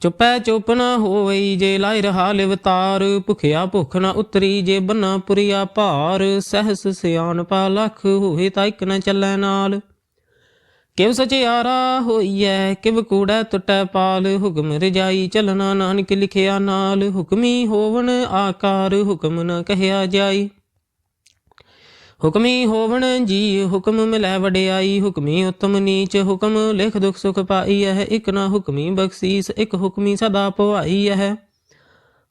ਚੁਪੈ ਚੁਪ ਨਾ ਹੋਵਈ ਜੇ ਲਾਇ ਰਹਾ ਲਿਵਤਾਰ ਭੁਖਿਆ ਭੁਖ ਨਾ ਉਤਰੀ ਜੇ ਬੰਨਾ ਪੁਰੀਆ ਭਾਰ, ਸਹਸ ਸਿਆਣ ਪਾ ਲਖ ਹੋਏ ਤਾਂ ਇੱਕ ਨਾ ਚੱਲੈ ਨਾਲ। ਕਿਵ ਸਚਿਆਰਾ ਹੋਈਐ, ਕਿਵ ਕੂੜੈ ਟੁੱਟੈ ਪਾਲ, ਹੁਕਮ ਰਜਾਈ ਚਲਣਾ ਨਾਨਕ ਲਿਖਿਆ ਨਾਲ, ਹੁਕਮੀ ਹੋਵਣ ਆਕਾਰ, ਹੁਕਮ ਨਾ ਕਹਿਆ ਜਾਈ। ਹੁਕਮੀ ਹੋਵਣ ਜੀ ਹੁਕਮ ਮਿਲੈ ਵਡਿਆਈ, ਹੁਕਮੀ ਉਤਮ ਨੀਚ, ਹੁਕਮ ਲਿਖ ਦੁਖ ਸੁਖ ਪਾਈ ਹੈ ਇੱਕ ਨਾ ਹੁਕਮੀ ਬਖਸ਼ੀਸ, ਇਕ ਹੁਕਮੀ ਸਦਾ ਪਵਾਈ ਹੈ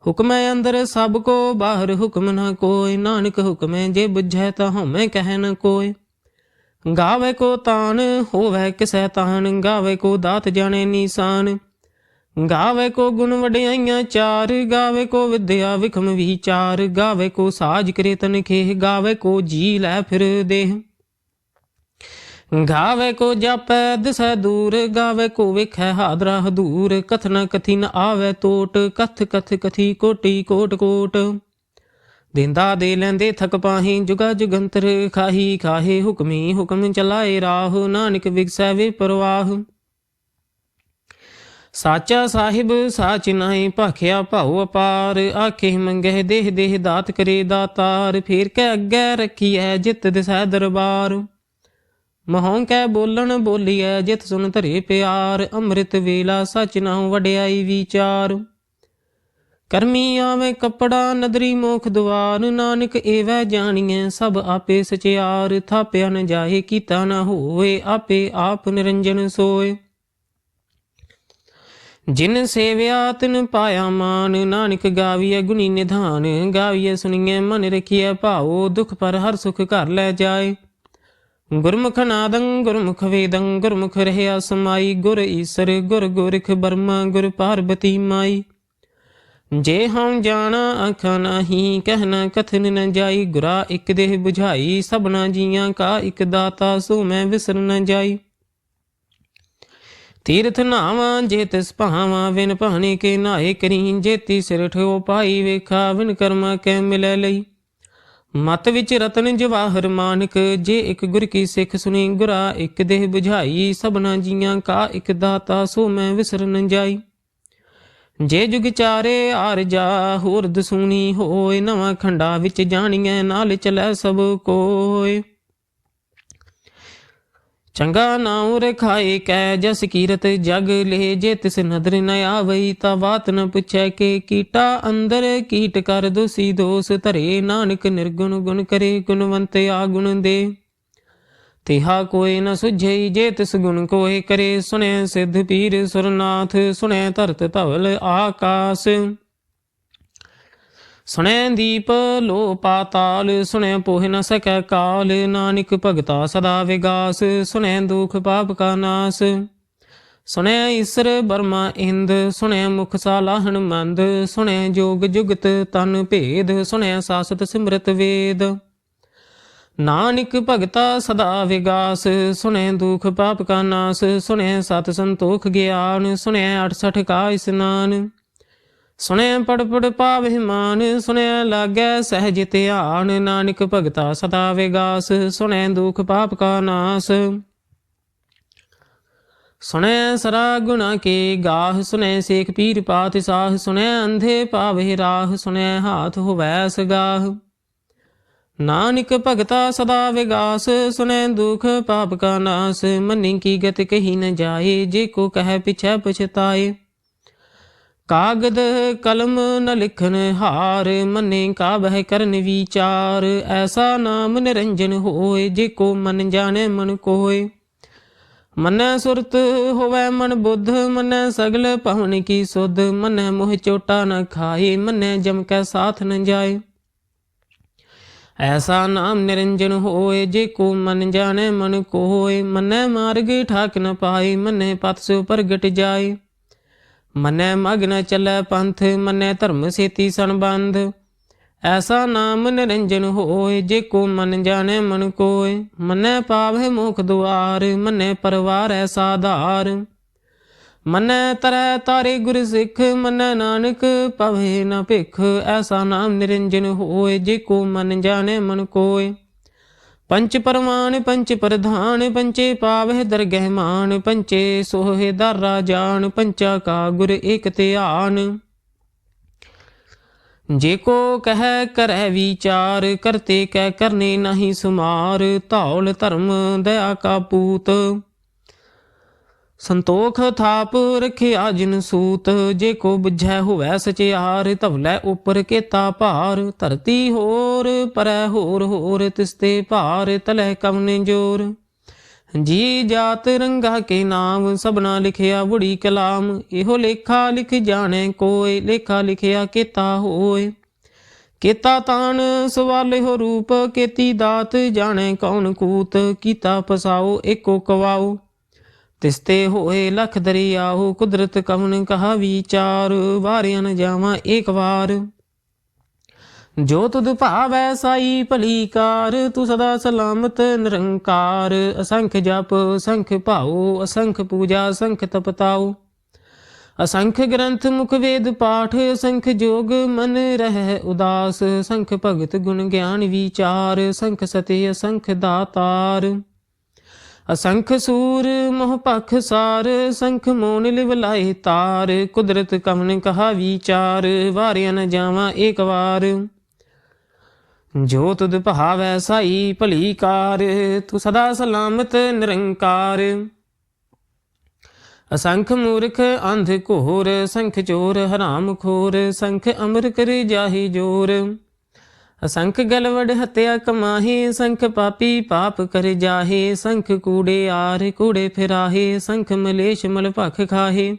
ਹੁਕਮੈ ਅੰਦਰ ਸਭ ਕੋ, ਬਾਹਰ ਹੁਕਮ ਨਾ ਕੋਈ, ਨਾਨਕ ਹੁਕਮੈ ਜੇ ਬੁਝੈ ਤਾਂ ਹਉਮੈ ਕਹਿ ਨ ਕੋਈ। ਗਾਵੇ ਕੋ ਤਾਨ, ਹੋਵੇ ਕਿਸੈ ਤਾਨ, ਗਾਵੇ ਕੋ ਦਾਤ ਜਾਣੇ ਨੀਸਾਨ। ਗਾਵੇ ਕੋ ਗੁਣ ਵਡਿਆਈਆਂ ਚਾਰ, ਗਾਵੇ ਕੋ ਵਿਦਿਆ ਵਿਖਮ ਵਿਚਾਰ, ਗਾਵੇ ਕੋ ਸਾਜ ਕਰੇ ਤਨ ਖੇਹ ਗਾਵੇ ਕੋ ਜੀ ਲੈ ਫਿਰ ਦੇਹ। ਗਾਵੇ ਕੋ ਜਾਪੈ ਦਿਸੈ ਦੂਰ, ਗਾਵੇ ਕੋ ਵੇਖੈ ਹਾਦਰਾ ਹਦੂਰ ਕਥਨਾ ਕਥਿਨ ਨ ਆਵੇ ਟੋਟ ਕਥ ਕਥ ਕਥੀ ਕੋਟੀ ਕੋਟ ਕੋਟ। ਦਿੰਦਾ ਦੇ ਲੈਂਦੇ ਥਕ ਪਾਹੀ, ਜੁਗਾ ਜੁਗੰਤਰ ਖਾਹੀ ਖਾਹੇ, ਹੁਕਮੀ ਹੁਕਮ ਚਲਾਏ ਰਾਹ, ਨਾਨਕ ਵਿਗਸੈ ਵੇ ਪਰਵਾਹ। ਸਾਚਾ ਸਾਹਿਬ, ਸਾਚ ਨਾਹੀ ਭਾਖਿਆ ਭਾਉ ਅਪਾਰ। ਆਖੇ, ਮੰਗਹਿ ਦੇਹ ਦੇਹ ਦਾਤ ਕਰੇ ਦਾਤਾਰ। ਫੇਰ ਕੈ ਅੱਗੇ ਰੱਖੀਐ ਜਿਤ ਦਿਸੈ ਦਰਬਾਰ। ਮਹੋਂ ਕੈ ਬੋਲਣ ਬੋਲੀਐ ਜਿਤ ਸੁਨ ਧਰੇ ਪਿਆਰ। ਅੰਮ੍ਰਿਤ ਵੇਲਾ ਸਚ ਨਾਉ ਵਡਿਆਈ ਵਿਚਾਰ। ਕਰਮੀ ਆਵੇ ਕਪੜਾ, ਨਦਰੀ ਮੋਖ ਦੁਆਰ ਨਾਨਕ ਏਵੈ ਜਾਣੀਐ ਸਭ ਆਪੇ ਸਚਿਆਰ। ਥਾਪਿਆ ਨ ਜਾਏ, ਕੀਤਾ ਨ ਹੋਏ ਆਪੇ ਆਪ ਨਿਰੰਜਨ ਸੋਏ। ਜਿਨ ਸੇਵਿਆ ਤਿਨ ਪਾਇਆ ਮਾਨ, ਨਾਨਕ ਗਾਵੀਐ ਗੁਣੀ ਨਿਧਾਨ, ਗਾਵੀਐ ਸੁਣੀਐ ਮਨ ਰਖੀਐ ਭਾਉ, ਦੁਖ ਪਰ ਹਰ ਸੁਖ ਘਰ ਲੈ ਜਾਏ। ਗੁਰਮੁਖ ਨਾਦੰ, ਗੁਰਮੁਖ ਵੇਦੰ, ਗੁਰਮੁਖ ਰਹਿਆ ਸਮਾਈ, ਗੁਰ ਈਸਰ, ਗੁਰ ਗੋਰਖ ਬਰਮਾ, ਗੁਰ ਪਾਰਬਤੀ ਮਾਈ। ਜੇ ਹਉ ਜਾਣਾ, ਆਖਾਂ ਨਹੀਂ ਕਹਿਣਾ ਕਥਨ ਨ ਜਾਈ, ਗੁਰਾ ਇਕ ਦੇਹ 부ਝਾਈ ਸਭਨਾ ਜੀਆਂ ਕਾ ਇੱਕ ਦਾਤਾ, ਸੋ ਮੈਂ ਵਿਸਰ ਨ ਜਾਈ। ਤੀਰਥ ਨਾਵਾਂ ਜੇ ਤਿਸ ਭਾਵਾਂ, ਵਿਨ ਭਾਣੇ ਕੇ ਨਾਏ ਕਰੀ। ਜੇਤੀ ਸਿਰ ਠੋ ਪਾਈ ਵੇਖਾ, ਵਿਨ ਕਰਮਾ ਕੈ ਮਿਲੈ ਲਈ। ਮਤ ਵਿੱਚ ਰਤਨ ਜਵਾਹਰ ਮਾਨਕ, ਜੇ ਇੱਕ ਗੁਰ ਕੀ ਸਿੱਖ ਸੁਣੀ ਗੁਰਾ ਇੱਕ ਦੇਹ 부ਝਾਈ ਸਭਨਾ ਜੀਆਂ ਕਾ ਇੱਕ ਦਾਤਾ, ਸੋ ਮੈਂ ਵਿਸਰਨ ਜਾਈ। ਜੇ ਜੁਗ ਚਾਰੇ ਆਰ ਜਾ, ਹੋਰ ਦਸੂਣੀ ਹੋਏ, ਨਵਾਂ ਖੰਡਾ ਵਿੱਚ ਜਾਣੀਐ, ਨਾਲ ਚਲੈ ਸਭ ਕੋਏ। ਚੰਗਾ ਨਾਉ ਰਖਾਏ ਕੈ ਜਸ ਕੀਰਤ ਜਗ ਲੇ ਜੇ ਤਿਸ ਨਦਰ ਨ ਆਵਈ ਤਾ ਬਾਤ ਨ ਪੁੱਛੈ ਕੇ ਕੀਟਾ ਅੰਦਰ ਕੀਟ ਕਰ ਦੋਸੀ ਦੋਸ ਧਰੇ ਨਾਨਕ ਨਿਰਗੁਣ ਗੁਣ ਕਰੇ ਗੁਣਵੰਤ ਆ ਗੁਣ ਦੇ। ਤਿਹਾ ਕੋਏ ਨ ਸੁਝਈ ਜੇ ਤਿਸ ਗੁਣ ਕੋਏ ਕਰੇ ਸੁਣੈ ਸਿੱਧ ਪੀਰ ਸੁਰਨਾਥ ਸੁਣੈ ਧਰਤ ਧਵਲ ਆਕਾਸ। ਸੁਣੈ ਦੀਪ ਲੋ ਪਾਤਾਲ, ਸੁਣੈ ਪੋਹਿ ਨ ਸਕੈ ਕਾਲ, ਨਾਨਕ ਭਗਤਾ ਸਦਾ ਵਿਗਾਸ, ਸੁਣੈ ਦੁਖ ਪਾਪ ਕਾ ਨਾਸ। ਸੁਣੈ ਈਸਰ ਬਰਮਾ ਇੰਦ, ਸੁਣੈ ਮੁਖ ਸਾਲਾਹਣ ਮੰਦ, ਸੁਣੈ ਜੋਗ ਜੁਗਤ ਤਨ ਭੇਦ, ਸੁਣੈ ਸਾਸਤ ਸਿਮਰਤ ਵੇਦ। ਨਾਨਕ ਭਗਤਾ ਸਦਾ ਵਿਗਾਸ, ਸੁਣੈ ਦੁਖ ਪਾਪ ਕਾ ਨਾਸ, ਸੁਣੈ ਸਤ ਸੰਤੋਖ ਗਿਆਨ, ਸੁਣੈ 68 ਕਾ ਇਸਨਾਨ। ਸੁਣਿਆ ਪੜ ਪੜ ਪਾਵਹਿ ਮਾਨ, ਸੁਣੈ ਲਾਗੈ ਸਹਿਜ ਧਿਆਨ, ਨਾਨਕ ਭਗਤਾ ਸਦਾ ਵਿਗਾਸ, ਸੁਣੈ ਦੁਖ ਪਾਪ ਕਾ ਨਾਸ। ਸੁਣੈ ਸਰਾ ਗੁਣਾ ਕੇ ਗਾਹ, ਸੁਣੈ ਸੇਖ ਪੀਰ ਪਾਤ ਸਾਹ, ਸੁਣੈ ਅੰਧੇ ਪਾਵਹਿ ਰਾਹ, ਸੁਣੈ ਹਾਥ ਹੋਵੈ ਸਗਾਹ। ਨਾਨਕ ਭਗਤਾ ਸਦਾ ਵਿਗਾਸ, ਸੁਣੈ ਦੁਖ ਪਾਪ ਕਾ ਨਾਸ, ਮੰਨੀ ਕੀ ਗਤ ਕਹੀ ਨ ਜਾਏ, ਜੇ ਕੋ ਕਹੈ ਪਿਛੈ ਪਛਤਾਏ। ਕਾਗਦ ਕਲਮ ਨ ਲਿਖਨ ਹਾਰ, ਮੰਨੇ ਕਾ ਬਹਿ ਕਰਨ ਵਿਚਾਰ। ਐਸਾ ਨਾਮ ਨਿਰੰਜਨ ਹੋਏ, ਜੇ ਕੋ ਮਨ ਜਾਣੈ ਮਨ ਕੋਏ। ਮਨੈ ਸੁਰਤ ਹੋਵੈ ਮਨ ਬੁੱਧ, ਮਨੈ ਸਗਲ ਭਵਨ ਕੀ ਸੁਧ। ਮਨੈ ਮੋਹ ਚੋਟਾ ਨ ਖਾਏ, ਮਨੈ ਜਮ ਕੈ ਸਾਥ ਨ ਜਾਏ। ਐਸਾ ਨਾਮ ਨਿਰੰਜਨ ਹੋਏ, ਜੇ ਕੋ ਮਨ ਜਾਣੈ ਮਨ ਕੋਏ। ਮਨੈ ਮਾਰਗ ਠਾਕ ਨ ਪਾਏ, ਮਨੈ ਪਤ ਸੋ ਪ੍ਰਗਟ ਜਾਏ। ਮਨੈ ਮਗਨ ਚਲੈ ਪੰਥ, ਮਨੈ ਧਰਮ ਸੇਤੀ ਸੰਬੰਧ। ਐਸਾ ਨਾਮ ਨਿਰੰਜਨ ਹੋਏ, ਜੇ ਕੋ ਮਨ ਜਾਣੈ ਮਨ ਕੋਏ। ਮਨੈ ਪਾਵੈ ਮੁਖ ਦੁਆਰ, ਮਨੈ ਪਰਵਾਰ ਐਸਾ ਧਾਰ ਮਨੈ ਤਰੈ ਤਾਰੇ ਗੁਰ ਸਿੱਖ, ਮਨੈ ਨਾਨਕ ਪਵੇ ਨ ਭਿਖ। ਐਸਾ ਨਾਮ ਨਿਰੰਜਨ ਹੋਏ, ਜੇ ਕੋ ਮਨ ਜਾਣੈ ਮਨ ਕੋਏ। ਪੰਚ ਪਰਮਾਨ, ਪੰਚ ਪ੍ਰਧਾਨ, ਪੰਚੇ ਪਾਵਹਿ ਦਰਗਹਿ ਮਾਨ, ਪੰਚੇ ਸੋਹਿ ਦਰ ਜਾਨ, ਪੰਚਾ ਕਾ ਗੁਰ ਏਕ ਧਿਆਨ। ਜੇ ਕੋ ਕਹੈ ਕਰੈ ਵਿਚਾਰ, ਕਰਤੇ ਕਹਿ ਕਰਨੇ ਨਹੀਂ ਸੁਮਾਰ, ਧੌਲ ਧਰਮ ਦਇਆ ਕਾ ਪੂਤ। ਸੰਤੋਖ ਥਾਪ ਰਖਿਆ ਜਿਨ ਸੂਤ, ਜੇ ਕੋ ਬੁਝੈ ਹੋਵੈ ਸਚਿਆਰ ਧਵਲੇ ਉਪਰ ਕੇਤਾ ਭਾਰ। ਧਰਤੀ ਹੋਰ, ਪਰੈ ਹੋਰ ਹੋਰ ਤਿਸਤੇ ਭਾਰ ਤਲੈ ਕਵਨੇ ਜੋਰ। ਜੀ ਜਾਤ ਰੰਗਾ ਕੇ ਨਾਮ, ਸਭਨਾ ਲਿਖਿਆ ਬੁੜੀ ਕਲਾਮ। ਇਹੋ ਲੇਖਾ ਲਿਖ ਜਾਣੇ ਕੋਏ ਲੇਖਾ ਲਿਖਿਆ ਕੇਤਾ ਹੋਏ ਕੀਤਾ ਤਾਨ ਸਵਾਲੇ ਹੋ ਰੂਪ, ਕੀਤੀ ਦਾਤ, ਜਾਣੇ ਕੌਣ ਕੂਤ। ਕੀਤਾ ਪਸਾਓ ਏਕੋ ਕਵਾਓ। ਤਿਸਤੇ ਹੋਏ ਲਖ ਦਰਿਆਹੋ ਕੁਦਰਤ ਕਵਨ ਕਹਾ ਵਿਚਾਰ, ਵਾਰਿਆ ਨ ਜਾਵਾਂ ਏਕ ਵਾਰ। ਜੋ ਤੁਧ ਭਾਵੈ ਸਾਈ ਭਲੀ ਕਾਰ, ਤੂੰ ਸਦਾ ਸਲਾਮਤ ਨਿਰੰਕਾਰ। ਅਸੰਖ ਜਪ, ਅਸੰਖ ਭਾਉ, ਅਸੰਖ ਪੂਜਾ, ਅਸੰਖ ਤਪਤਾਉ। ਅਸੰਖ ਗ੍ਰੰਥ ਮੁਖ ਵੇਦ ਪਾਠ, ਅਸੰਖ ਜੋਗ ਮਨ ਰਹਿ ਉਦਾਸ। ਅਸੰਖ ਭਗਤ ਗੁਣ ਗਿਆਨ ਵਿਚਾਰ, ਅਸੰਖ ਸਤੇ ਅਸੰਖ ਦਾਤਾਰ। ਅਸੰਖ ਸੂਰ ਮੋਹ ਪਖ ਸਾਰ, ਸੰਖ ਮੋਨ ਲਿਵ ਲਾਏ ਤਾਰ। ਕੁਦਰਤ ਕਵਨ ਕਹਾ ਵਿਚਾਰ, ਵਾਰਿਆ ਨ ਜਾਵਾਂ ਏਕ ਵਾਰ। ਜੋ ਤੁਧ ਭਾਵੈ ਸਾਈ ਭਲੀ ਕਾਰ, ਤੂੰ ਸਦਾ ਸਲਾਮਤ ਨਿਰੰਕਾਰ। ਅਸੰਖ ਮੂਰਖ ਅੰਧ ਘੋਰ, ਸੰਖ ਚੋਰ ਹਰਾਮ ਖੋਰ, ਸੰਖ ਅਮਰ ਕਰ ਜਾਹੀ ਜੋਰ। ਅਸੰਖ ਗਲਵੜ ਹਤਿਆ ਕਮਾਹੇ, ਸੰਖ ਪਾਪੀ ਪਾਪ ਕਰ ਜਾਹੇ, ਸੰਖ ਕੂੜੇ ਆਰ ਕੂੜੇ ਫਿਰਾਹੇ, ਸੰਖ ਮਲੇਸ਼ ਮਲ ਭਖ ਖਾਹੇ।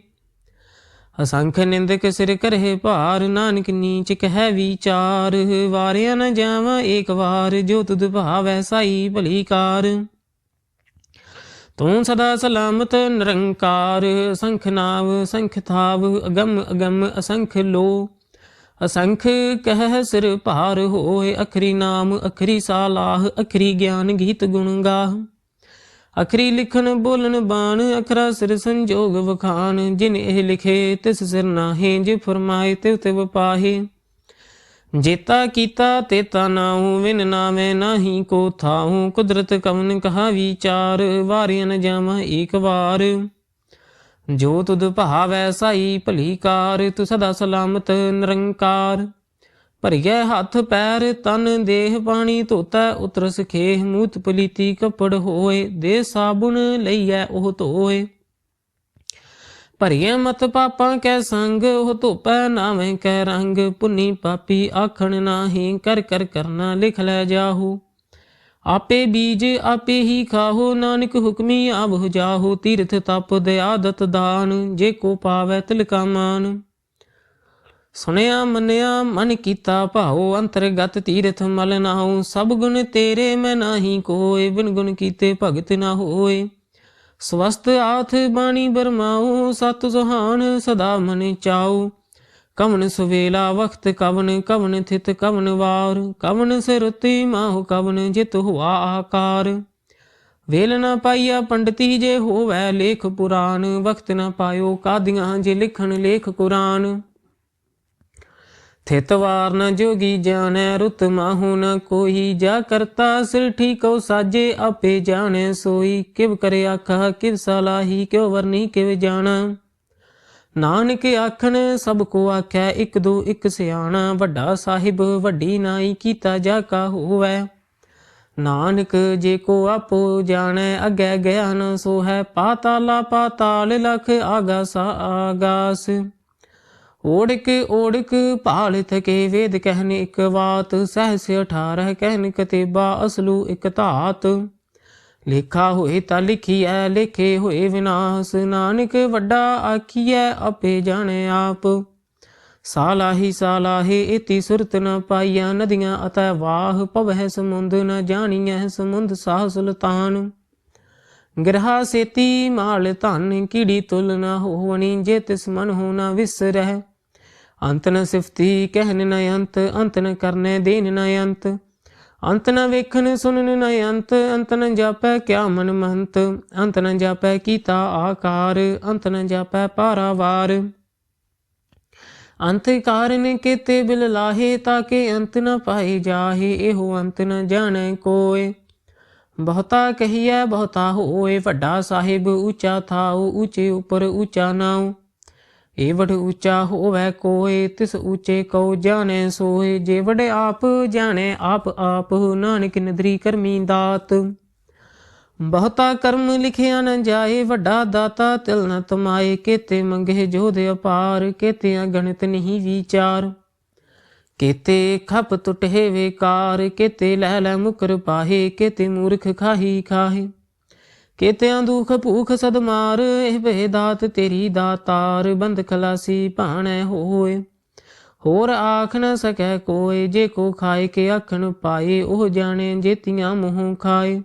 ਅਸੰਖ ਨਿੰਦਕ ਸਿਰ ਕਰਹਿ ਭਾਰ, ਨਾਨਕ ਨੀਚ ਕਹਿ ਵਿਚਾਰ, ਵਾਰਿਆ ਨ ਜਾਵਾਂ ਏਕ ਵਾਰ, ਜੋ ਤੁਧ ਭਾਵੈ ਸਾਈ ਭਲੀ ਕਾਰ। ਤੂੰ ਸਦਾ ਸਲਾਮਤ ਨਿਰੰਕਾਰ, ਸੰਖ ਨਾਵ, ਸੰਖ ਥਾਵ, ਅਗਮ ਅਗਮ ਅਸੰਖ ਲੋ ਅਸੰਖ ਕਹਿ ਸਿਰ ਭਾਰ ਹੋਏ, ਅਖਰੀ ਨਾਮ, ਅਖਰੀ ਸਾਲਾਹ, ਅਖਰੀ ਗਿਆਨ ਗੀਤ ਗੁਣ ਗਾਹ। ਅਖਰੀ ਲਿਖਣ ਬੋਲਣ ਬਾਣ, ਅਖਰਾ ਸਿਰ ਸੰਜੋਗ ਵਖਾਨ ਜਿਨ ਇਹ ਲਿਖੇ, ਤਿਸ ਸਿਰ ਨਾਹੀ, ਜੇ ਫਰਮਾਏ ਤਿਵ ਤਿਵ ਪਾਹੇ। ਜੇਤਾ ਕੀਤਾ, ਤੇਤਾ ਨਾਉ, ਵਿਨ ਨਾਵੇਂ ਨਾਹੀ ਕੋ ਥਾਉ। ਕੁਦਰਤ ਕਵਨ ਕਹਾ ਵਿਚਾਰ, ਵਾਰਿਆ ਨ ਜਾਵਾਂ ਏਕ ਵਾਰ। ਜੋ ਤੁਧ ਭਾਵੈ ਸਾਈ ਭਲੀ ਕਾਰ ਤੂੰ ਸਦਾ ਸਲਾਮਤ ਨਿਰੰਕਾਰ। ਭਰਿਐ ਹੱਥ ਪੈਰ, ਤਨ ਦੇਹ ਪਾਣੀ ਧੋਤਾ ਉਤਰ ਸਖੇਹ ਮੂਤ ਪਲੀਤੀ ਕੱਪੜ ਹੋਏ, ਦੇ ਸਾਬੁਨ ਲਈਐ ਉਹ ਧੋਏ। ਭਰਿਐ ਮਤ ਪਾਪਾਂ ਕੈ ਸੰਗ, ਉਹ ਧੋਪੈ ਨਾਵੇਂ ਕੈ ਰੰਗ। ਪੁੰਨੀ ਪਾਪੀ ਆਖਣ ਨਾਹੀ, ਕਰ ਕਰ ਕਰਨਾ ਲਿਖ ਲੈ ਜਾਹੂ। ਆਪੇ ਬੀਜ ਆਪੇ ਹੀ ਖਾਹੋ, ਨਾਨਕ ਹੁਕਮੀ ਆਵ ਜਾਹੋ, ਤੀਰਥ ਤਪ ਦਇਆਦਤ ਦਾਨ, ਜੇ ਕੋ ਪਾਵੈ ਤਿਲਕਾ ਮਾਨ ਸੁਣਿਆ, ਮੰਨਿਆ, ਮਨ ਕੀਤਾ ਭਾਉ, ਅੰਤਰਗਤ ਤੀਰਥ ਮਲ ਨਾਉ, ਸਭ ਗੁਣ ਤੇਰੇ ਮੈਂ ਨਾਹੀ ਕੋਏ, ਬਿਨ ਗੁਣ ਕੀਤੇ ਭਗਤ ਨਾ ਹੋਏ। ਸਵਸਤ ਆਥ ਬਾਣੀ ਬਰਮਾਉ, ਸਤ ਸੁਹਾਨ ਸਦਾ ਮਨ ਚਾਉ ਕਵਨ ਸੁਵੇਲਾ ਵਖਤ ਕਵਨ ਕਵਨ ਥਿਤ ਕਵਨ ਵਾਰ, ਕਵਨ ਸਿਰਤੀ ਮਾਹੁ ਕਵਨ ਜਿਤ ਹੁਆ ਆਕਾਰ। ਵੇਲ ਨਾ ਪਾਈਆ ਪੰਡਤੀ ਜੇ ਹੋਵੈ ਲੇਖ ਪੁਰਾਨ, ਵਖਤ ਨਾ ਪਾਇਓ ਕਾਦੀਆਂ ਜੇ ਲਿਖਣ ਲੇਖ ਕੁਰਾਨ। ਥਿਤ ਵਾਰ ਨ ਜੋਗੀ ਜਾਣੈ, ਰੁਤ ਮਾਹੂ ਨ ਕੋਈ, ਜਾ ਕਰਤਾ ਸਿਰਠੀ ਠੀਕੋ ਸਾਜੇ, ਆਪੇ ਜਾਣੈ ਸੋਈ। ਕਿਵ ਕਰੇ ਆਖਾ ਕਿਵ ਸਲਾਹੀ ਕਿਉ ਵਰਨੀ, ਕਿਵ ਜਾਣਾ। ਨਾਨਕ ਆਖਣ, ਸਭ ਕੋ ਆਖੈ, ਇਕ ਦੋ ਇਕ ਸਿਆਣਾ, ਵੱਡਾ ਸਾਹਿਬ ਵੱਡੀ ਨਾਈ ਕੀਤਾ ਜਾ ਕਾ ਹੋਵੈ। ਨਾਨਕ ਜੇ ਕੋ ਆਪੋ ਜਾਣੈ, ਅਗੈ ਗਿਆਨ ਸੋ ਹੈ ਪਾਤਾਲਾ ਪਾਤਾਲ ਲਖ ਆਗਾਸ ਆਗਾਸ। ਓੜਕ ਓੜਕ ਭਾਲ ਥਕੇ ਵੇਦ ਕਹਿਨ ਇਕ ਬਾਤ ਸਹਸ 18 ਕਹਿਨ ਕਤੇਬਾ ਅਸਲੂ ਇਕ ਧਾਤ। ਲੇਖਾ ਹੋਏ ਤਾਂ ਲਿਖੀਐ, ਲੇਖੇ ਹੋਏ ਵਿਨਾਸ਼। ਨਾਨਕ ਵੱਡਾ ਆਖੀਐ, ਆਪੇ ਜਾਣੇ ਆਪ। ਸਾਲਾਹੀ ਸਾਲਾਹੇ ਇਤੀ ਸੁਰਤ ਨ ਪਾਈਆ ਨਦੀਆਂ ਅਤੈ ਵਾਹ ਪਵਹਿ ਸਮੁੰਦ, ਨ ਜਾਣੀਐ ਸਮੁੰਦ ਸਾਹ ਸੁਲਤਾਨ। ਗ੍ਰਹਾ ਸੇਤੀ ਮਾਲ ਧਨ, ਕੀੜੀ ਤੁਲ ਨ ਹੋਵਣੀ, ਜੇ ਤਿਸ ਮਨ ਹੋ ਨ ਵਿਸਰਹਿ। ਅੰਤ ਨ ਸਿਫਤੀ ਕਹਿਨ ਨ ਅੰਤ ਅੰਤ ਨ ਕਰਨੇ ਦੇਨ ਨ ਅੰਤ। ਅੰਤ ਨ ਵੇਖਣ ਸੁਣਨ ਨ ਅੰਤ ਅੰਤ ਨ ਜਾਪੈ ਕਿਆ ਮਨ ਮਹੰਤ? ਅੰਤ ਨ ਜਾਪੈ ਕੀਤਾ ਆਕਾਰ, ਅੰਤ ਨ ਜਾਪੈ ਪਾਰਾਵਾਰ ਅੰਤ ਕਾਰਨ ਕੀਤੇ ਬਿਲ ਲਾਹੇ, ਤਾਕੇ ਅੰਤ ਨ ਪਾਏ ਜਾਹੇ, ਇਹੋ ਅੰਤ ਨ ਜਾਣੈ ਕੋਏ। ਬਹੁਤਾ ਕਹੀਐ, ਬਹੁਤਾ ਹੋਏ, ਵੱਡਾ ਸਾਹਿਬ, ਉੱਚਾ ਥਾਉ, ਉੱਚੇ ਉਪਰ ਉੱਚਾ ਨਾਉ। ਏਵੜ ਉੱਚਾ ਹੋਵੇ ਕੋਏ, ਤਿਸ ਉੱਚੇ ਕਉ ਜਾਣੈ ਸੋਏ। ਜੇ ਵਡ ਆਪ ਜਾਣੈ, ਆਪ ਆਪ ਨਾਨਕ ਨਦਰੀ ਕਰਮੀ ਦਾਤ। ਬਹੁਤਾ ਕਰਮ ਲਿਖਿਆ ਨ ਜਾਏ, ਵੱਡਾ ਦਾਤਾ ਤਿਲ ਨ ਤਮਾਏ। ਕੇਤੇ ਮੰਗੇ ਜੋਧ ਅਪਾਰ ਕੇਤੇ ਗਣਿਤ ਨਹੀਂ ਵਿਚਾਰ। ਕੇਤੇ ਖਪ ਟੁਟੇ ਵੇਕਾਰ, ਕੇਤੇ ਲੈ ਲੈ ਮੁਕਰ ਪਾਹੇ, ਕੇਤੇ ਮੂਰਖ ਖਾਹੀ ਖਾਹੇ। ਕੇਤਿਆਂ ਦੁਖ ਭੂਖ ਸਦ ਮਾਰ, ਇਹ ਭੇ ਦਾਤ ਤੇਰੀ ਦਾਤਾਰ, ਬੰਦ ਖਲਾਸੀ ਭਾਣੈ ਹੋਏ। ਹੋਰ ਆਖ ਨ ਸਕੈ ਕੋਏ, ਜੇ ਕੋ ਖਾਏ ਕੇ ਆਖਣ ਪਾਏ, ਉਹ ਜਾਣੇ ਜੇਤੀਆਂ ਮੂੰਹ ਖਾਏ।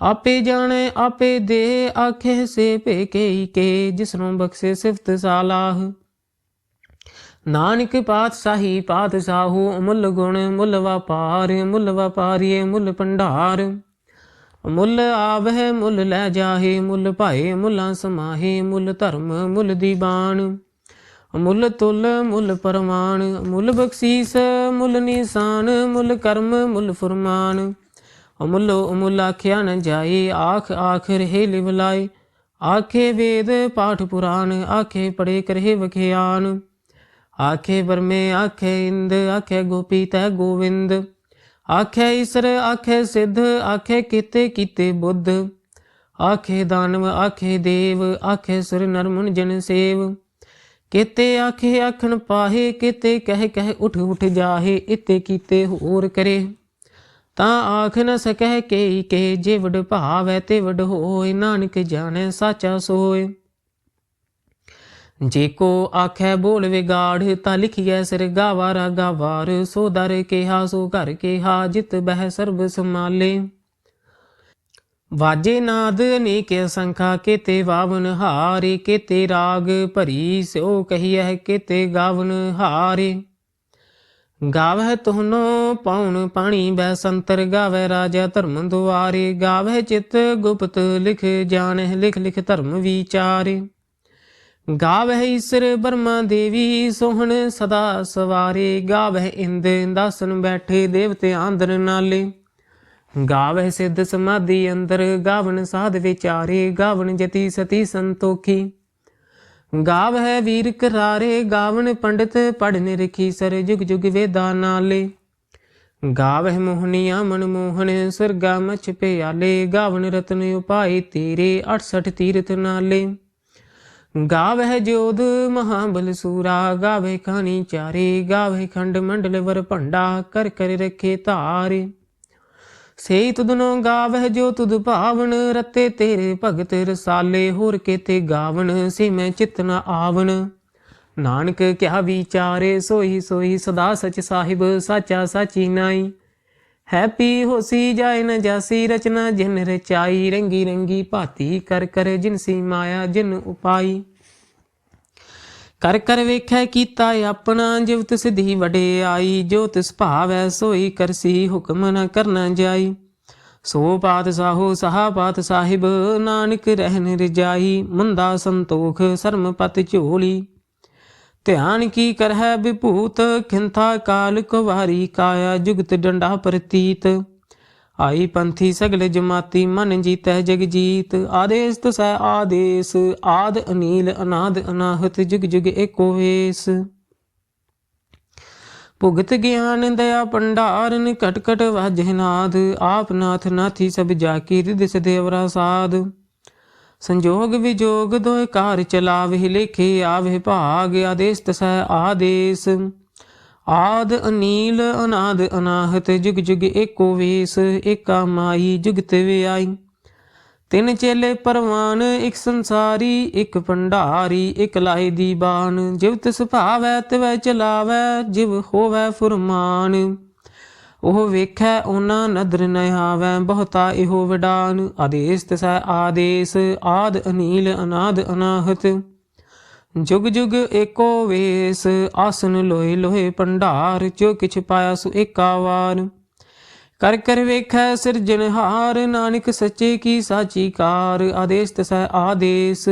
ਆਪੇ ਜਾਣੇ, ਆਪੇ ਦੇ, ਆਖੇ ਸੇ ਭੇਕੇ ਕੇ, ਜਿਸਨੂੰ ਬਖਸ਼ੇ ਸਿਫਤ ਸਾਲਾਹ। ਨਾਨਕ ਪਾਤਸ਼ਾਹੀ ਪਾਤਸ਼ਾਹੂ, ਮੁੱਲ ਗੁਣ ਮੁੱਲ ਵਪਾਰ, ਮੁੱਲ ਵਪਾਰੀਏ ਮੁੱਲ ਭੰਡਾਰ। ਮੁੱਲ ਆਵਹਿ, ਮੁੱਲ ਲੈ ਜਾਹੇ, ਮੁੱਲ ਭਾਏ, ਮੁੱਲਾਂ ਸਮਾਹੇ, ਮੁੱਲ ਧਰਮ, ਮੁੱਲ ਦੀਵਾਨ ਮੁੱਲ ਤੁਲ, ਮੁੱਲ ਪਰਮਾਨ ਮੁੱਲ ਬਖਸ਼ੀਸ, ਮੁੱਲ ਨਿਸ਼ਾਨ, ਮੁੱਲ ਕਰਮ, ਮੁੱਲ ਫਰਮਾਨ। ਅਮੁੱਲ ਅਮੁੱਲ ਆਖਿਆ ਨ ਜਾਏ, ਆਖ ਆਖ ਰਹੇ ਲਿਵਲਾਏ ਆਖੇ ਵੇਦ, ਪਾਠ ਪੁਰਾਣ, ਆਖੇ ਪੜੇ ਕਰਹਿ ਵਖਿਆਨ। ਆਖੇ ਵਰਮੇ, ਆਖੇ ਇੰਦ, ਆਖੇ ਗੋਪੀ ਤੈ ਗੋਵਿੰਦ। ਆਖੇ ਈਸਰ, ਆਖੇ ਸਿੱਧ, ਆਖੇ ਕੀਤੇ ਕੀਤੇ ਬੁੱਧ। ਆਖੇ ਦਾਨਵ, ਆਖੇ ਦੇਵ, ਆਖੇ ਸੁਰ ਨਰਮੁਨ ਜਨ ਸੇਵ। ਕੀਤੇ ਆਖੇ, ਆਖਣ ਪਾਹੇ, ਕੀਤੇ ਕਹਿ ਕਹਿ ਉਠ ਉਠ ਜਾਹੇ, ਇਤੇ ਕੀਤੇ ਹੋਰ ਕਰੇ। ਤਾਂ ਆਖ ਨ ਸਕਹਿ ਕੇ ਕੇ ਜੇ ਵਡ ਭਾਵੈ ਤੇ ਵਡ ਹੋਏ, ਨਾਨਕ ਜਾਣੈ ਸਾਚਾ ਸੋਏ। ਜੇ ਕੋ ਆਖੈ ਬੋਲ ਵਿਗਾੜ, ਤਾਂ ਲਿਖੀਐ ਸਿਰ ਗਾਵਾਰਾ ਗਾਵਾਰ। ਸੋ ਦਰ ਕਿਹਾ, ਸੋ ਘਰ ਕਿਹਾ, ਜਿਤ ਬਹਿ ਸਰਬ ਸਮਾਲੇ ਵਾਜੇ ਨਾਦ ਅਨੇਕ ਸੰਖਾ, ਕੇਤੇ ਵਾਵਨ ਹਾਰੇ, ਕੇਤੇ ਰਾਗ ਭਰੀ ਸੋ ਕਹੀਐ, ਕੇਤੇ ਗਾਵਨ ਹਾਰੇ। ਗਾਵਹਿ ਤੁਹਨੋ ਪਾਉਣ ਪਾਣੀ ਬੈ ਸੰਤਰ ਗਾਵੈ ਰਾਜਾ ਧਰਮ ਦੁਆਰੇ। ਗਾਵਹਿ ਚਿਤ ਗੁਪਤ ਲਿਖ ਜਾਣਹਿ, ਲਿਖ ਲਿਖ ਧਰਮ ਵਿਚਾਰੇ। ਗਾਵਹਿ ਈਸਰ ਬਰਮਾ ਦੇਵੀ, ਸੋਹਣ ਸਦਾ ਸਵਾਰੇ। ਗਾਵਹਿ ਇੰਦ ਦਾਸਨ ਬੈਠੇ ਦੇਵਤੇ ਆਂਦਰ ਨਾਲੇ। ਗਾਵਹਿ ਸਿੱਧ ਸਮਾਧੀ ਅੰਦਰ, ਗਾਵਣ ਸਾਧ ਵਿਚਾਰੇ, ਗਾਵਣ ਜਤੀ ਸਤੀ ਸੰਤੋਖੀ। ਗਾਵਹਿ ਵੀਰ ਕਰਾਰੇ ਗਾਵਣ ਪੰਡਿਤ ਪੜਨ ਰਖੀ ਸਰ ਜੁਗ ਜੁਗ ਵੇਦਾ ਨਾਲੇ। ਗਾਵਹਿ ਮੋਹਨੀਆ ਮਨ ਮੋਹਨ ਸਰਗਾ ਮਛ ਪਿਆਲੇ ਗਾਵਨ ਰਤਨ ਉਪਾਏ ਤੇਰੇ 68 ਤੀਰਥ ਨਾਲੇ। ਗਾਵਹਿ ਜੋਧ ਮਹਾਬਲ ਸੂਰਾ ਗਾਵੇ ਖਾਨੀ ਚਾਰੇ ਗਾਵੇ ਖੰਡ ਮੰਡਲ ਵਰ ਭੰਡਾ, ਕਰ ਕਰ ਰਖੇ ਧਾਰੇ। ਸੇਈ ਤੁਧਨੋ ਗਾਵਹਿ ਜੋ ਤੁਧ ਭਾਵਨ, ਰਤੇ ਤੇਰੇ ਭਗਤ ਰਸਾਲੇ, ਹੋਰ ਕੇਤੇ ਗਾਵਨ, ਸੇ ਮੈਂ ਚਿਤ ਨ ਆਵਨ। ਨਾਨਕ ਕਿਆ ਵਿਚਾਰੇ ਸੋਈ ਸੋਈ ਸਦਾ ਸਚ ਸਾਹਿਬ, ਸਾਚਾ ਸਾਚੀ ਨਾਈ। ਹੈਪੀ ਹੋਸੀ ਜਾਇ ਨ ਜਾਸੀ ਰਚਨਾ, ਜਿਨ ਰਚਾਈ ਰੰਗੀ ਰੰਗੀ ਭਾਤੀ, ਕਰ ਕਰ ਜਿਨਸੀ ਮਾਇਆ, ਜਿਨ ਉਪਾਈ। ਕਰ ਕਰ ਵੇਖੈ ਕੀਤਾ ਆਪਣਾ ਜਿਵਤ ਸਿਧੀ ਵਡਿਆਈ ਜੋ ਤਿਸ ਭਾਵੈ ਸੋਈ ਕਰਸੀ ਹੁਕਮ ਨ ਕਰਨਾ ਜਾਈ। ਸੋ ਪਾਤ ਪਾਤਸ਼ਾਹੋ, ਸਹਾ ਪਾਤ ਸਾਹਿਬ ਨਾਨਕ ਰਹਿਨ ਰਜਾਈ, ਮੰਦਾ ਸੰਤੋਖ ਸਰਮ ਪਤ ਝੋਲੀ। ਧਿਆਨ ਕੀ ਕਰਹਿ ਵਿਭੂਤ, ਖਿੰਥਾ ਕਾਲ ਕੁਵਾਰੀ ਕਾਇਆ ਜੁਗਤ ਡੰਡਾ ਪ੍ਰਤੀਤ। ਆਈ ਪੰਥੀ ਸਗਲ ਜਮਾਤੀ ਮਨ ਜੀਤੈ ਜਗ ਜੀਤ। ਆਦੇਸ ਤਸੈ ਆਦੇਸ, ਆਦ ਅਨੀਲ ਅਨਾਦ ਅਨਾਹਤ ਜੁਗ ਜੁਗ ਏਕੋ ਵੇਸ। ਭੁਗਤ ਗਿਆਨ ਦਇਆ ਭੰਡਾਰਨ ਕਟ ਕਟ ਵਾਜਹਿ ਨਾਦ। ਆਪ ਨਾਥ ਨਾਥੀ ਸਭ ਜਾ ਕੀ ਰਿਦ ਸਦੇਵਰਾ ਸਾਧ ਸੰਜੋਗ ਵਿਜੋਗ ਦੋਇ ਕਾਰ ਚਲਾਵੇ, ਲੇਖੇ ਆਵੇ ਭਾਗ, ਆਦੇਸ ਤਸੈ ਆਦੇਸ। ਆਦ ਅਨੀਲ ਅਨਾਦ ਅਨਾਹਤ, ਜੁਗ ਜੁਗ ਏਕੋ ਵੇਸ, ਏਕਾ ਮਾਈ, ਜੁਗਤ ਵਿਆਈ। ਤਿੰਨ ਚੇਲੇ ਪਰਵਾਨ, ਇੱਕ ਸੰਸਾਰੀ, ਇੱਕ ਭੰਡਾਰੀ, ਇੱਕ ਦੀ ਦੀਬਾਨ। ਜਿਵ ਤਿਸ ਭਾਵੈ, ਤਿਵੈ ਚਲਾਵੈ, ਜਿਵ ਹੋਵੈ ਫੁਰਮਾਨ। ਉਹ ਵੇਖੈ ਉਹਨਾਂ ਨਦਰ ਨ ਆਵੈ, ਬਹੁਤਾ ਇਹੋ ਵਡਾਨ। ਆਦੇਸ ਤਸੈ ਆਦੇਸ, ਆਦ ਅਨੀਲ, ਅਨਾਦ ਅਨਾਹਤ। ਜੁਗ ਜੁਗ ਏਕੋ ਵੇਸ, ਆਸਨ ਲੋਏ ਲੋਏ ਭੰਡਾਰ, ਜੋ ਕਿਛ ਪਾਇਆ ਸੋ ਏਕਾ ਵਾਰ। ਕਰ ਕਰ ਵੇਖੈ ਸਿਰਜਣਹਾਰ, ਨਾਨਕ ਸੱਚੇ ਕੀ ਸਾਚੀ ਕਾਰ, ਆਦੇਸ ਤਸੈ ਆਦੇਸ।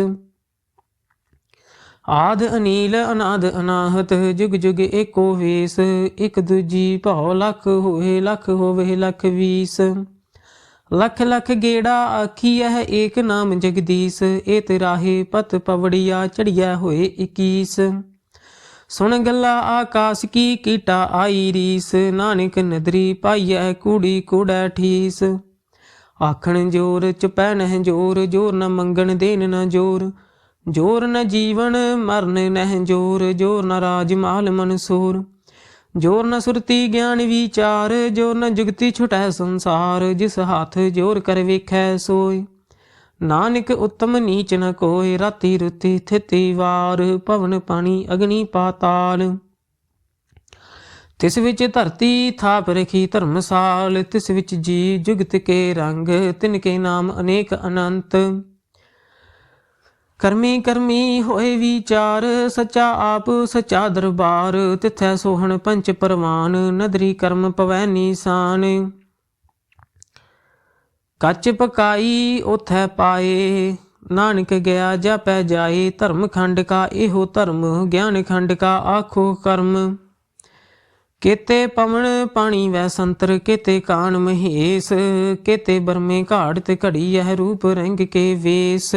ਆਦ ਅਨੀਲ ਅਨਾਦ ਅਨਾਹਤ, ਜੁਗ ਜੁਗ ਏਕੋ ਵੇਸ, ਇਕ ਦੂਜੀ ਭਉ ਲਖ ਹੋਏ ਲਖ ਹੋਵੇ ਲਖ ਵੀਸ। ਲਖ ਲਖ ਗੇੜਾ ਆਖੀਐ, ਏਕ ਨਾਮ ਜਗਦੀਸ਼ ਏ ਰਾਹੇ ਪਤ ਪਵੜੀਆ ਚੜਿਆ ਹੋਏ 21 ਸੁਣ ਗੱਲਾ ਆਕਾਸ ਕੀ ਕੀਟਾ ਆਈ ਰੀਸ, ਨਾਨਕ ਨਦਰੀ ਪਾਈਐ ਕੂੜੀ ਕੂੜੈ ਠੀਸ। ਆਖਣ ਜੋਰ ਚੁਪੈ ਨਹਿ ਜੋਰ ਜੋਰ ਨ ਮੰਗਣ ਦੇਨ ਨ ਜੋਰ ਜੋਰ ਨ ਜੀਵਨ, ਮਰਨ ਨਹਿ ਜੋਰ ਜੋਰ ਨ ਰਾਜ ਮਾਲ ਮਨਸੂਰ। ਜੋਰ ਨ ਸੁਰਤੀ ਗਿਆਨ ਵਿਚਾਰ, ਜੋਰ ਨ ਜੁਗਤੀ ਛੁਟੈ ਸੰਸਾਰ, ਜਿਸ ਹੱਥ ਜੋਰ ਕਰ ਵੇਖੈ ਸੋਈ ਨਾਨਕ ਉਤਮ ਨੀਚ ਨ ਕੋਇ, ਰਾਤੀ ਰੁਤੀ ਥਿਤੀ ਵਾਰ, ਭਵਨ ਪਾਣੀ ਅਗਨੀ ਪਾਤਾਲ। ਤਿਸ ਵਿੱਚ ਧਰਤੀ ਥਾਪ ਰਖੀ ਧਰਮਸਾਲ, ਤਿਸ ਵਿੱਚ ਜੀ ਜੁਗਤ ਕੇ ਰੰਗ, ਤਿਨ ਕੇ ਨਾਮ ਅਨੇਕ ਅਨੰਤ। ਕਰਮੀ ਕਰਮੀ ਹੋਏ ਵਿਚਾਰ, ਸੱਚਾ ਆਪ, ਸੱਚਾ ਦਰਬਾਰ, ਤਿਥੈ ਸੋਹਣ ਪੰਚ ਪਰਵਾਨ, ਨਦਰੀ ਕਰਮ ਪਵੈ ਨੀਸਾਨ। ਕੱਚ ਪਕਾਈ ਉਥੈ ਪਾਏ, ਨਾਨਕ ਗਿਆ ਜਪੈ ਜਾਏ, ਧਰਮ ਖੰਡ ਕਾ ਇਹੋ ਧਰਮ, ਗਿਆਨ ਖੰਡ ਕਾ ਆਖੋ ਕਰਮ। ਕੇਤੇ ਪਵਨ ਪਾਣੀ ਵੈ ਸੰਤਰ, ਕੇਤੇ ਕਾਨ ਮਹੇਸ, ਕੇਤੇ ਬਰਮੇ ਘਾੜ ਤੇ ਘੜੀ ਇਹ ਰੂਪ ਰੰਗ ਕੇ ਵੇਸ।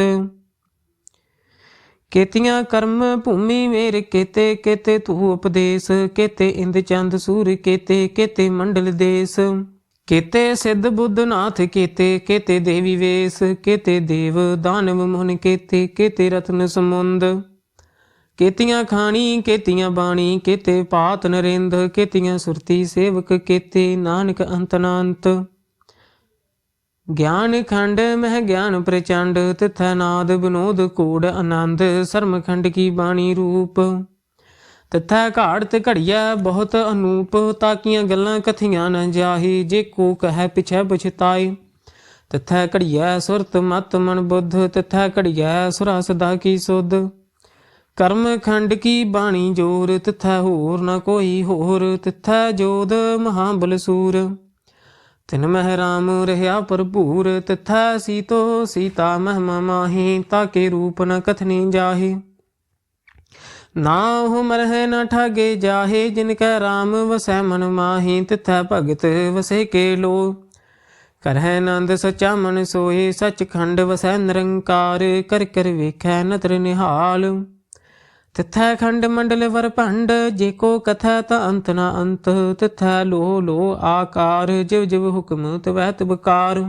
ਕੇਤੀਆਂ ਕਰਮ ਭੂਮੀ ਮੇਰੇ ਕੇਤੇ ਕੇਤੇ ਤੂ ਉਪਦੇਸ, ਕੇਤੇ ਇੰਦ ਚੰਦ ਸੂਰ ਕੇਤੇ ਕੇਤੇ ਮੰਡਲ ਦੇਸ। ਕੇਤੇ ਸਿੱਧ ਬੁੱਧ ਨਾਥ ਕੇਤੇ ਕੇਤੇ ਦੇਵੀ ਵੇਸ, ਕੇਤੇ ਦੇਵ ਦਾਨਵ ਮੋਹਨ ਕੇਤੇ ਕੇਤੇ ਰਤਨ ਸਮੁੰਦ। ਕੇਤੀਆਂ ਖਾਣੀ, ਕੇਤੀਆਂ ਬਾਣੀ, ਕੇਤੇ ਪਾਤ ਨਰਿੰਦ, ਕੇਤੀਆਂ ਸੁਰਤੀ ਸੇਵਕ ਕੇਤੇ, ਨਾਨਕ ਅੰਤਨਾੰਤ। ਗਿਆਨ ਖੰਡ, ਮਹਿ ਗਿਆਨ ਪ੍ਰਚੰਡ, ਤਿਥੈ ਨਾਦ ਬਿਨੋਦ ਕੋੜ ਆਨੰਦ, ਸਰਮ ਖੰਡ ਕੀ ਬਾਣੀ ਰੂਪ। ਤਿਥੈ ਘਾੜ ਤੇ ਘੜੀਐ ਬਹੁਤ ਅਨੂਪ, ਤਾਕੀਆਂ ਗੱਲਾਂ ਕਥੀਆਂ ਨਾ ਜਾਹੀ, ਜੇ ਕੋ ਕਹੈ ਪਿਛੈ ਪਛਤਾਈ। ਤਿਥੈ ਘੜੀਐ ਸੁਰਤ ਮਤ ਮਨ ਬੁੱਧ, ਤਿਥੈ ਘੜੀਐ ਸੁਰਾ ਸਦਾ ਕੀ ਸੁਧ। ਕਰਮ ਖੰਡ ਕੀ ਬਾਣੀ ਜੋਰ, ਤਿਥੈ ਹੋਰ ਨਾ ਕੋਈ ਹੋਰ, ਤਿਥੈ ਜੋਦ ਮਹਾਬਲ ਬਲਸੂਰ ਤਿਨ ਮਹਿ ਰਾਮ ਰਹਿਆ ਭਰਪੂਰ, ਤਿਥੈ ਸੀਤੋ ਸੀਤਾ ਮਹਿਮਾ ਮਾਹੀ, ਤਾਕੇ ਰੂਪ ਨ ਕਥਨੀ ਜਾਹੀ। ਨਾ ਉਹ ਮਰਹਿ ਨ ਠਾਗੇ ਜਾਹੇ, ਜਿਨ ਕੈ ਰਾਮ ਵਸੈ ਮਨ ਮਾਹੀ, ਤਿਥੈ ਭਗਤ ਵਸੇ ਕੇ ਲੋ ਕਰਹਿ ਆਨੰਦ ਸਚਾ ਮਨ ਸੋਏ ਸਚਖੰਡ ਵਸੈ ਨਿਰੰਕਾਰ, ਕਰ ਕਰ ਵੇਖੈ ਨਤਰ ਨਿਹਾਲ। ਤਿਥੈ ਖੰਡ ਮੰਡਲ ਵਰ ਭੰਡ, ਜੇ ਕੋ ਕਥੈ ਤ ਅੰਤ ਨਾ ਅੰਤ, ਤਿਥੈ ਲੋ ਲੋ ਆਕਾਰ, ਜਿਵ ਜਿਵ ਹੁਕਮ ਤਵੈ ਤਬਕਾਰ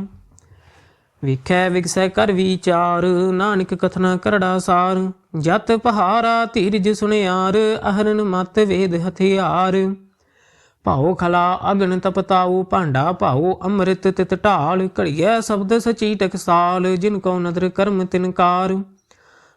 ਵਿਖੈ ਵਿਖਸੈ ਕਰ ਵਿਚਾਰ, ਨਾਨਕ ਕਥਨਾ ਕਰੜਾ ਸਾਰ। ਜਤ ਪਹਾਰਾ ਧੀਰਜ ਸੁਣਿਆਰ, ਅਹਰਨ ਮਤ ਵੇਦ ਹਥਿਆਰ। ਭਾਉ ਖਲਾ ਅਗਨ ਤਪਤਾਉ, ਭਾਂਡਾ ਭਾਉ ਅੰਮ੍ਰਿਤ ਤਿਤ ਢਾਲ। ਘੜੀਐ ਸ਼ਬਦ ਸਚੀ ਟਕਸਾਲ ਜਿਨ ਕੋ ਨਦਰ ਕਰਮ ਤਿਨਕਾਰ